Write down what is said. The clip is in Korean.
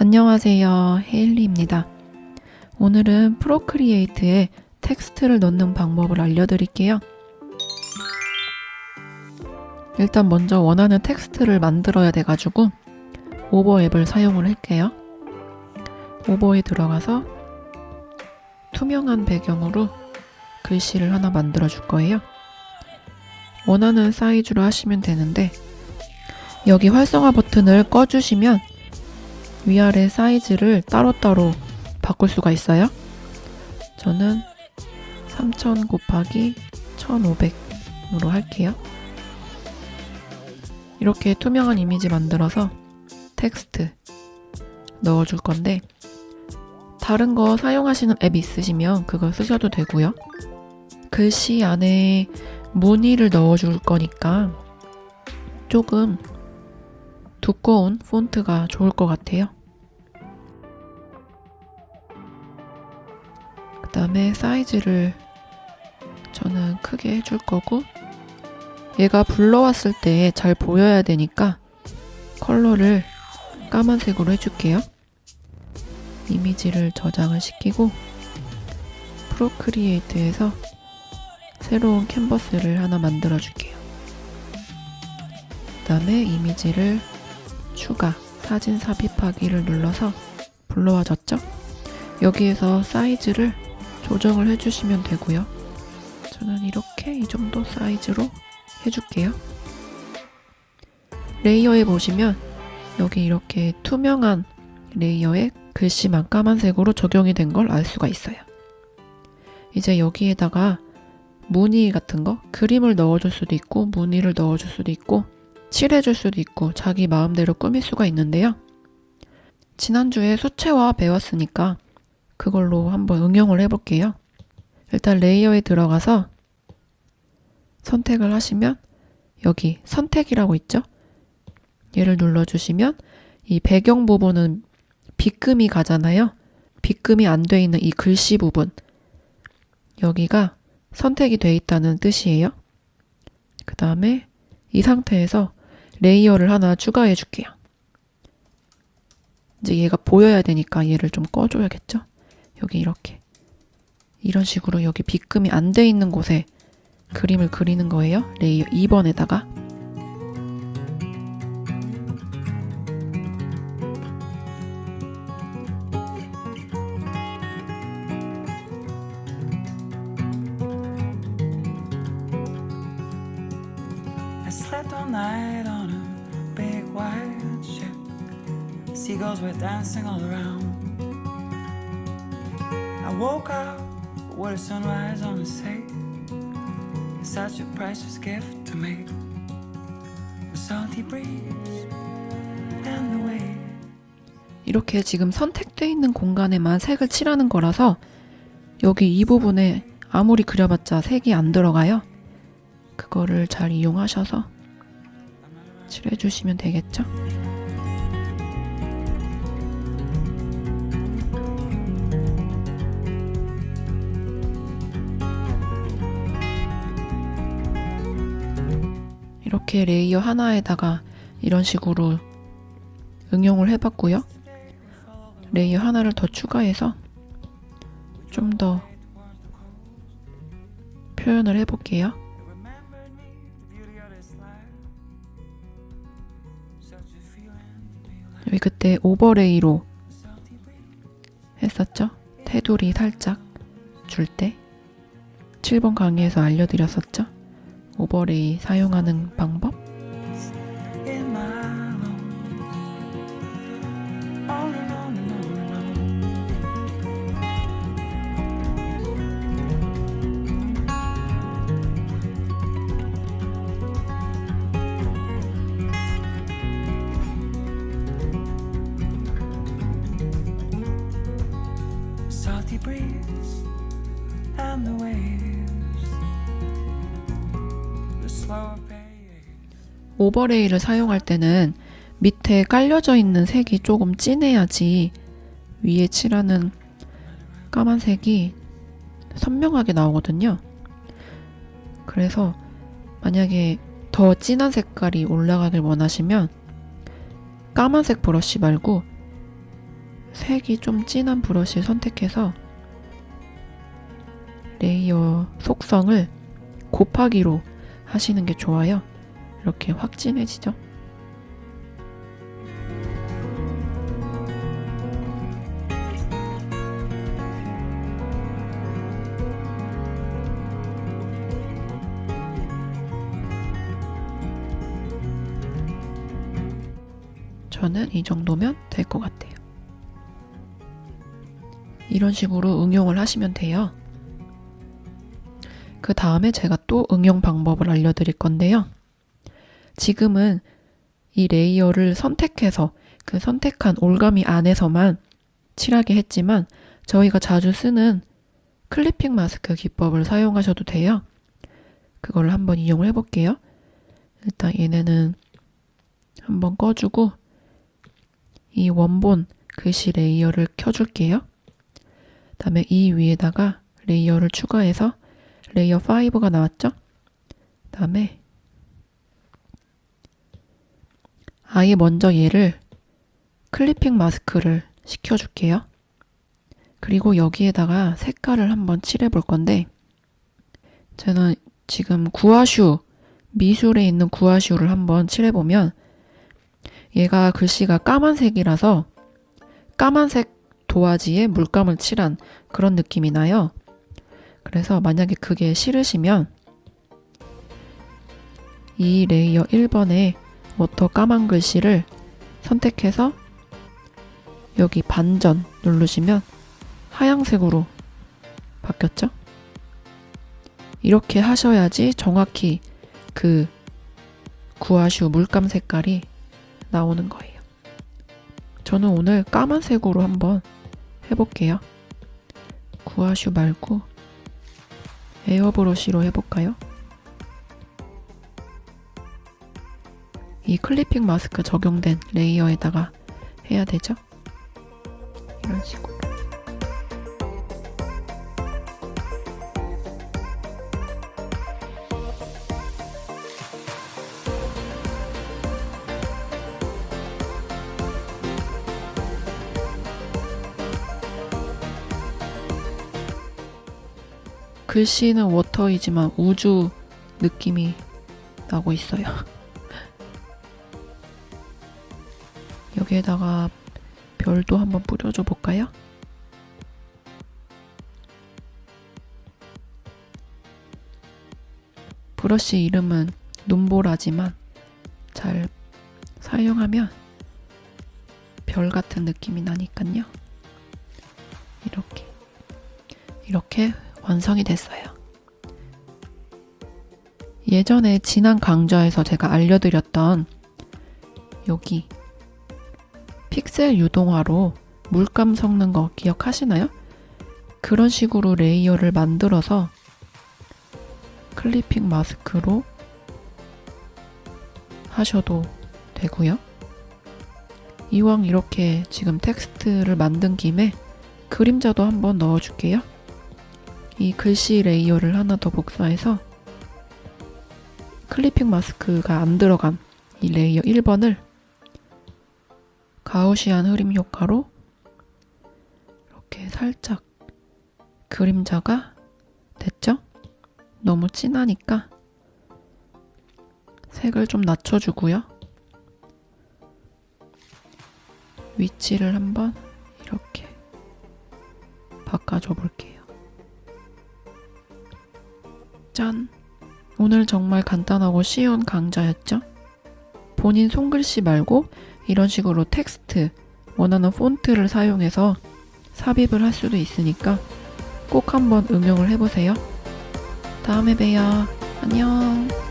안녕하세요. 헤일리입니다. 오늘은 프로크리에이트에 텍스트를 넣는 방법을 알려드릴게요. 일단 먼저 원하는 텍스트를 만들어야 돼가지고 오버 앱을 사용을 할게요. 오버에 들어가서 투명한 배경으로 글씨를 하나 만들어 줄 거예요. 원하는 사이즈로 하시면 되는데 여기 활성화 버튼을 꺼주시면 위아래 사이즈를 따로따로 바꿀 수가 있어요. 저는 3000 곱하기 1500으로 할게요. 이렇게 투명한 이미지 만들어서 텍스트 넣어줄 건데 다른 거 사용하시는 앱 있으시면 그거 쓰셔도 되고요. 글씨 안에 무늬를 넣어줄 거니까 조금 두꺼운 폰트가 좋을 것 같아요. 다음에 사이즈를 저는 크게 해줄 거고 얘가 불러왔을 때 잘 보여야 되니까 컬러를 까만색으로 해줄게요. 이미지를 저장을 시키고 프로크리에이트에서 새로운 캔버스를 하나 만들어 줄게요. 그 다음에 이미지를 추가, 사진 삽입하기를 눌러서 불러와졌죠? 여기에서 사이즈를 조정을 해주시면 되고요. 저는 이렇게 이 정도 사이즈로 해줄게요. 레이어에 보시면 여기 이렇게 투명한 레이어에 글씨만 까만색으로 적용이 된 걸 알 수가 있어요. 이제 여기에다가 무늬 같은 거, 그림을 넣어줄 수도 있고, 무늬를 넣어줄 수도 있고, 칠해줄 수도 있고, 자기 마음대로 꾸밀 수가 있는데요. 지난주에 수채화 배웠으니까 그걸로 한번 응용을 해볼게요. 일단 레이어에 들어가서 선택을 하시면 여기 선택이라고 있죠? 얘를 눌러주시면 이 배경 부분은 빗금이 가잖아요. 빗금이 안 돼 있는 이 글씨 부분. 여기가 선택이 돼 있다는 뜻이에요. 그 다음에 이 상태에서 레이어를 하나 추가해 줄게요. 이제 얘가 보여야 되니까 얘를 좀 꺼줘야겠죠? 여기 이렇게. 이런 식으로 여기 빗금이 안 돼 있는 곳에 그림을 그리는 거예요. 레이어 2번에다가. I slept all night on a big white ship. Seagulls were dancing all around. I woke up with a sunrise on the sea. Such a precious gift to me. The salty breeze and the wave. 이렇게 지금 선택돼 있는 공간에만 색을 칠하는 거라서 여기 이 부분에 아무리 그려봤자 색이 안 들어가요. 그거를 잘 이용하셔서 칠해주시면 되겠죠? 이렇게 레이어 하나에다가 이런 식으로 응용을 해봤고요. 레이어 하나를 더 추가해서 좀 더 표현을 해볼게요. 여기 그때 오버레이로. 했었죠? 테두리 살짝 줄 때 7번 강의에서 알려드렸었죠? 오버레이 사용하는 방법? 오버레이를 사용할 때는 밑에 깔려져 있는 색이 조금 진해야지 위에 칠하는 까만색이 선명하게 나오거든요. 그래서 만약에 더 진한 색깔이 올라가길 원하시면 까만색 브러쉬 말고 색이 좀 진한 브러쉬 선택해서 레이어 속성을 곱하기로 하시는 게 좋아요. 이렇게 확 진해지죠? 저는 이 정도면 될 것 같아요. 이런 식으로 응용을 하시면 돼요. 그 다음에 제가 또 응용 방법을 알려드릴 건데요. 지금은 이 레이어를 선택해서 그 선택한 올가미 안에서만 칠하게 했지만 저희가 자주 쓰는 클리핑 마스크 기법을 사용하셔도 돼요. 그걸 한번 이용을 해볼게요. 일단 얘네는 한번 꺼주고 이 원본 글씨 레이어를 켜줄게요. 다음에 이 위에다가 레이어를 추가해서 레이어 5가 나왔죠? 다음에 아예 먼저 얘를 클리핑 마스크를 시켜줄게요. 그리고 여기에다가 색깔을 한번 칠해 볼 건데 저는 지금 구아슈 미술에 있는 구아슈를 한번 칠해 보면 얘가 글씨가 까만색이라서 까만색 도화지에 물감을 칠한 그런 느낌이 나요. 그래서 만약에 그게 싫으시면 이 레이어 1번에 워터 까만 글씨를 선택해서 여기 반전 누르시면 하양색으로 바뀌었죠? 이렇게 하셔야지 정확히 그 구아슈 물감 색깔이 나오는 거예요. 저는 오늘 까만색으로 한번 해볼게요. 구아슈 말고 에어브러쉬로 해볼까요? 이 클리핑 마스크 적용된 레이어에다가 해야 되죠? 이런 식으로. 글씨는 워터이지만 우주 느낌이 나고 있어요. 여기에다가 별도 한번 뿌려줘 볼까요? 브러쉬 이름은 눈보라지만 잘 사용하면 별 같은 느낌이 나니까요. 이렇게 이렇게 완성이 됐어요. 예전에 지난 강좌에서 제가 알려드렸던 여기 픽셀 유동화로 물감 섞는 거 기억하시나요? 그런 식으로 레이어를 만들어서 클리핑 마스크로 하셔도 되고요. 이왕 이렇게 지금 텍스트를 만든 김에 그림자도 한번 넣어줄게요. 이 글씨 레이어를 하나 더 복사해서 클리핑 마스크가 안 들어간 이 레이어 1번을 가우시안 흐림 효과로 이렇게 살짝 그림자가 됐죠? 너무 진하니까 색을 좀 낮춰주고요. 위치를 한번 이렇게 바꿔줘 볼게요. 짠! 오늘 정말 간단하고 쉬운 강좌였죠? 본인 손글씨 말고 이런 식으로 텍스트, 원하는 폰트를 사용해서 삽입을 할 수도 있으니까 꼭 한번 응용을 해보세요. 다음에 봬요. 안녕.